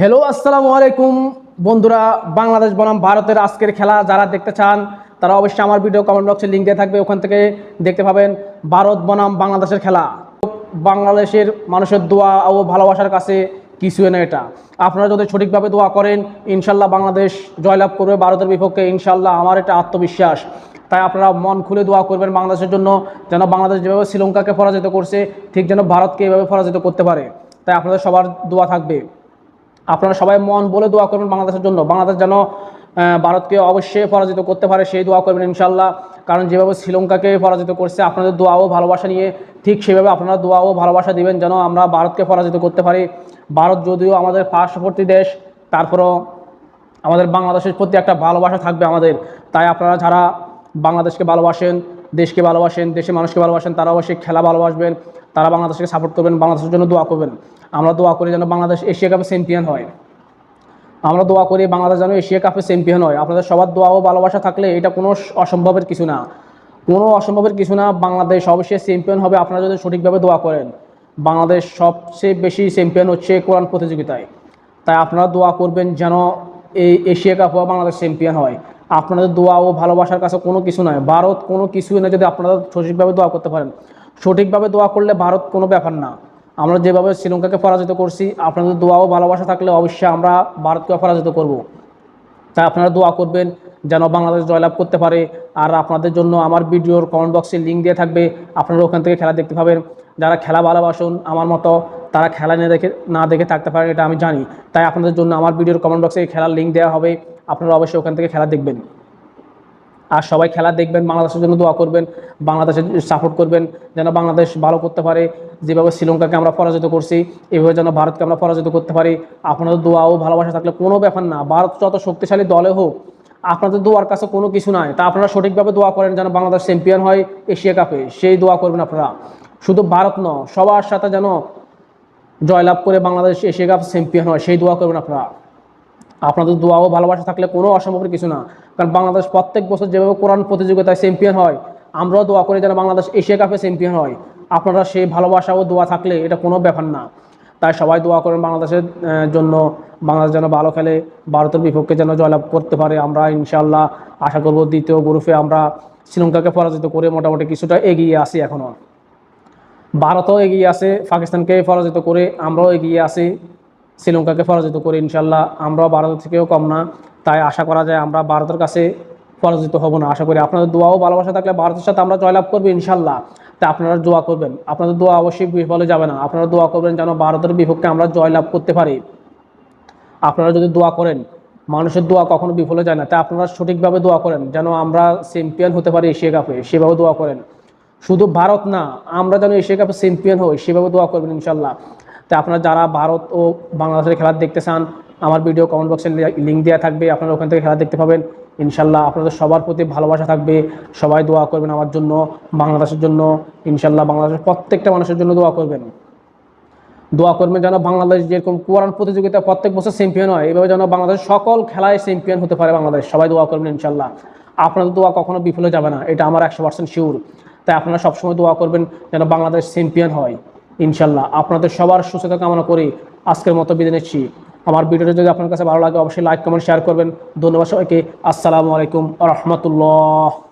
Hello আসসালামু আলাইকুম। বন্ধুরা, বাংলাদেশ বনাম ভারতের আজকের খেলা, যারা দেখতে চান, তারা অবশ্যই আমার ভিডিও কমেন্ট বক্সে লিঙ্ক দিয়ে থাকবে। ওখান থেকে দেখতে পাবেন ভারত বনাম বাংলাদেশের খেলা। বাংলাদেশের মানুষের দোয়া ও ভালোবাসার কাছে কিছুই না এটা। আপনারা যদি সঠিকভাবে দোয়া করেন, ইনশাল্লাহ বাংলাদেশ জয়লাভ করবে ভারতের বিপক্ষে। ইনশাল্লাহ আমার এটা আত্মবিশ্বাস। তাই আপনারা মন খুলে দোয়া করবেন বাংলাদেশের জন্য, যেন বাংলাদেশ যেভাবে শ্রীলঙ্কাকে পরাজিত করছে, ঠিক যেন ভারতকে এভাবে পরাজিত করতে পারে। তাই আপনাদের সবার দোয়া থাকবে। আপনারা সবাই মন বলে দোয়া করবেন বাংলাদেশের জন্য। বাংলাদেশ যেন ভারতকে অবশ্যই পরাজিত করতে পারে, সেই দোয়া করবেন ইনশাল্লাহ কারণ যেভাবে শ্রীলঙ্কাকে পরাজিত করছে, আপনাদের দোয়া ও ভালোবাসা নিয়ে ঠিক সেভাবে আপনারা দোয়া ও ভালোবাসা দিবেন যেন আমরা ভারতকে পরাজিত করতে পারি। ভারত যদিও আমাদের পার্শ্ববর্তী দেশ, তারপরও আমাদের বাংলাদেশের প্রতি একটা ভালোবাসা থাকবে আমাদের। তাই আপনারা যারা বাংলাদেশকে ভালোবাসেন, দেশকে ভালোবাসেন, দেশের মানুষকে ভালোবাসেন, তারা অবশ্যই খেলা ভালোবাসবেন, তারা বাংলাদেশকে সাপোর্ট করবেন, বাংলাদেশের জন্য দোয়া করবেন। আমরা দোয়া করি যেন বাংলাদেশ এশিয়া কাপে চ্যাম্পিয়ন হয়। আমরা দোয়া করি বাংলাদেশ যেন এশিয়া কাপে চ্যাম্পিয়ন হয়। আপনাদের সবার দোয়া ও ভালোবাসা থাকলে এটা কোনো অসম্ভবের কিছু না। কোনো অসম্ভবের কিছু না, বাংলাদেশ অবশ্যই চ্যাম্পিয়ন হবে। আপনারা যদি সঠিকভাবে দোয়া করেন, বাংলাদেশ সবচেয়ে বেশি চ্যাম্পিয়ন হচ্ছে কোরআন প্রতিযোগিতায়। তাই আপনারা দোয়া করবেন যেন এই এশিয়া কাপ হওয়া বাংলাদেশ চ্যাম্পিয়ন হয়। আপনাদের দোয়া ও ভালোবাসার কাছে কোনো কিছু নয়। ভারত কোনো কিছুই না যদি আপনারা সঠিকভাবে দোয়া করতে পারেন। সঠিকভাবে দোয়া করলে ভারত কোনো ব্যাপার না। আমরা যেভাবে শ্রীলঙ্কাকে পরাজিত করছি, আপনাদের দোয়াও ভালোবাসা থাকলে অবশ্যই আমরা ভারতকে পরাজিত করব। তাই আপনারা দোয়া করবেন যেন বাংলাদেশ জয়লাভ করতে পারে। আর আপনাদের জন্য আমার ভিডিওর কমেন্ট বক্সে লিঙ্ক দিয়ে থাকবে। আপনারা ওখান থেকে খেলা দেখতে পাবেন। যারা খেলা ভালোবাসুন, আমার মতো তারা খেলা না দেখে না দেখে থাকতে পারেন, এটা আমি জানি। তাই আপনাদের জন্য আমার ভিডিওর কমেন্ট বক্সে খেলার লিঙ্ক দেওয়া হবে। আপনারা অবশ্যই ওখান থেকে খেলা দেখবেন। আর সবাই খেলা দেখবেন, বাংলাদেশের জন্য দোয়া করবেন, বাংলাদেশের সাপোর্ট করবেন, যেন বাংলাদেশ ভালো করতে পারে। যেভাবে শ্রীলঙ্কাকে আমরা পরাজিত করছি, এভাবে যেন ভারতকে আমরা পরাজিত করতে পারি। আপনাদের দোয়া ও ভালোবাসা থাকলে কোনো ব্যাপার না। ভারত যত শক্তিশালী দলে হোক, আপনাদের দোয়ার কাছে কোনো কিছু নাই। তা আপনারা সঠিকভাবে দোয়া করেন যেন বাংলাদেশ চ্যাম্পিয়ন হয় এশিয়া কাপে সেই দোয়া করবেন আপনারা। শুধু ভারত ন সবার সাথে যেন জয়লাভ করে বাংলাদেশ এশিয়া কাপ চ্যাম্পিয়ন হয়, সেই দোয়া করবেন আপনারা। আপনাদের দোয়া ও ভালোবাসা থাকলে কোনো অসম্ভবের কিছু না। কারণ বাংলাদেশ প্রত্যেক বছর যেভাবে কোরআন প্রতিযোগিতায় চ্যাম্পিয়ন হয়, আমরাও দোয়া করি যেন বাংলাদেশ এশিয়া কাপে চ্যাম্পিয়ন হয়। আপনারা সেই ভালোবাসা ও দোয়া থাকলে এটা কোনো ব্যাপার না। তাই সবাই দোয়া করেন বাংলাদেশের জন্য, বাংলাদেশ যেন ভালো খেলে, ভারতের বিপক্ষে যেন জয়লাভ করতে পারে। আমরা ইনশাল্লাহ আশা করব দ্বিতীয় গ্রুপে আমরা শ্রীলঙ্কাকে পরাজিত করে মোটামুটি কিছুটা এগিয়ে আসি এখনও ভারতও এগিয়ে আছে, পাকিস্তানকে পরাজিত করে আমরাও এগিয়ে আছি। শ্রীলঙ্কাকে পরাজিত করে, ইনশাল্লাহ আমরাও ভারতের থেকেও কম না। তাই আশা করা যায় আমরা ভারতের কাছে পরাজিত হব না। আশা করি আপনাদের দোয়াও ভালোবাসা থাকলে ভারতের সাথে আমরা জয়লাভ করব, ইনশাল্লাহ। তাই আপনারা দোয়া করবেন। আপনাদের দোয়া অবশ্যই বিফলে যাবে না। আপনারা দোয়া করবেন যেন ভারতের বিপক্ষে আমরা জয়লাভ করতে পারি। আপনারা যদি দোয়া করেন, মানুষের দোয়া কখনো বিফলে যায় না। তাই আপনারা সঠিকভাবে দোয়া করেন যেন আমরা চ্যাম্পিয়ন হতে পারি এশিয়া কাপে। সেভাবে দোয়া করেন। শুধু ভারত না, আমরা যেন এশিয়া কাপে চ্যাম্পিয়ন হই, সেভাবে দোয়া করবেন, ইনশাল্লাহ। তাই আপনারা যারা ভারত ও বাংলাদেশের খেলা দেখতে চান, আমার ভিডিও কমেন্ট বক্সে লিঙ্ক দেওয়া থাকবে, আপনারা ওখান থেকে খেলা দেখতে পাবেন। ইনশাল্লাহ আপনাদের সবার প্রতি ভালোবাসা থাকবে। সবাই দোয়া করবেন আমার জন্য, বাংলাদেশের জন্য। ইনশাল্লাহ বাংলাদেশের প্রত্যেকটা মানুষের জন্য দোয়া করবেন। দোয়া করবেন যেন বাংলাদেশ যেরকম কোরআন প্রতিযোগিতা প্রত্যেক বছর চ্যাম্পিয়ন হয়, এভাবে যেন বাংলাদেশ সকল খেলায় চ্যাম্পিয়ন হতে পারে বাংলাদেশ। সবাই দোয়া করবেন ইনশাল্লাহ। আপনাদের দোয়া কখনো বিফলে যাবে না, এটা আমার একশো পার্সেন্ট শিওর তাই আপনারা সবসময় দোয়া করবেন যেন বাংলাদেশ চ্যাম্পিয়ন হয়। ইনশাল্লাহ। আপনাদের সবার সুস্থতা কামনা করি। আজকের মতো বিদায় নিচ্ছি। আমার ভিডিওটা যদি আপনার কাছে ভালো লাগে, অবশ্যই লাইক কমেন্ট শেয়ার করবেন। ধন্যবাদ সবাইকে। আসসালামু আলাইকুম রহমতুল্লাহ।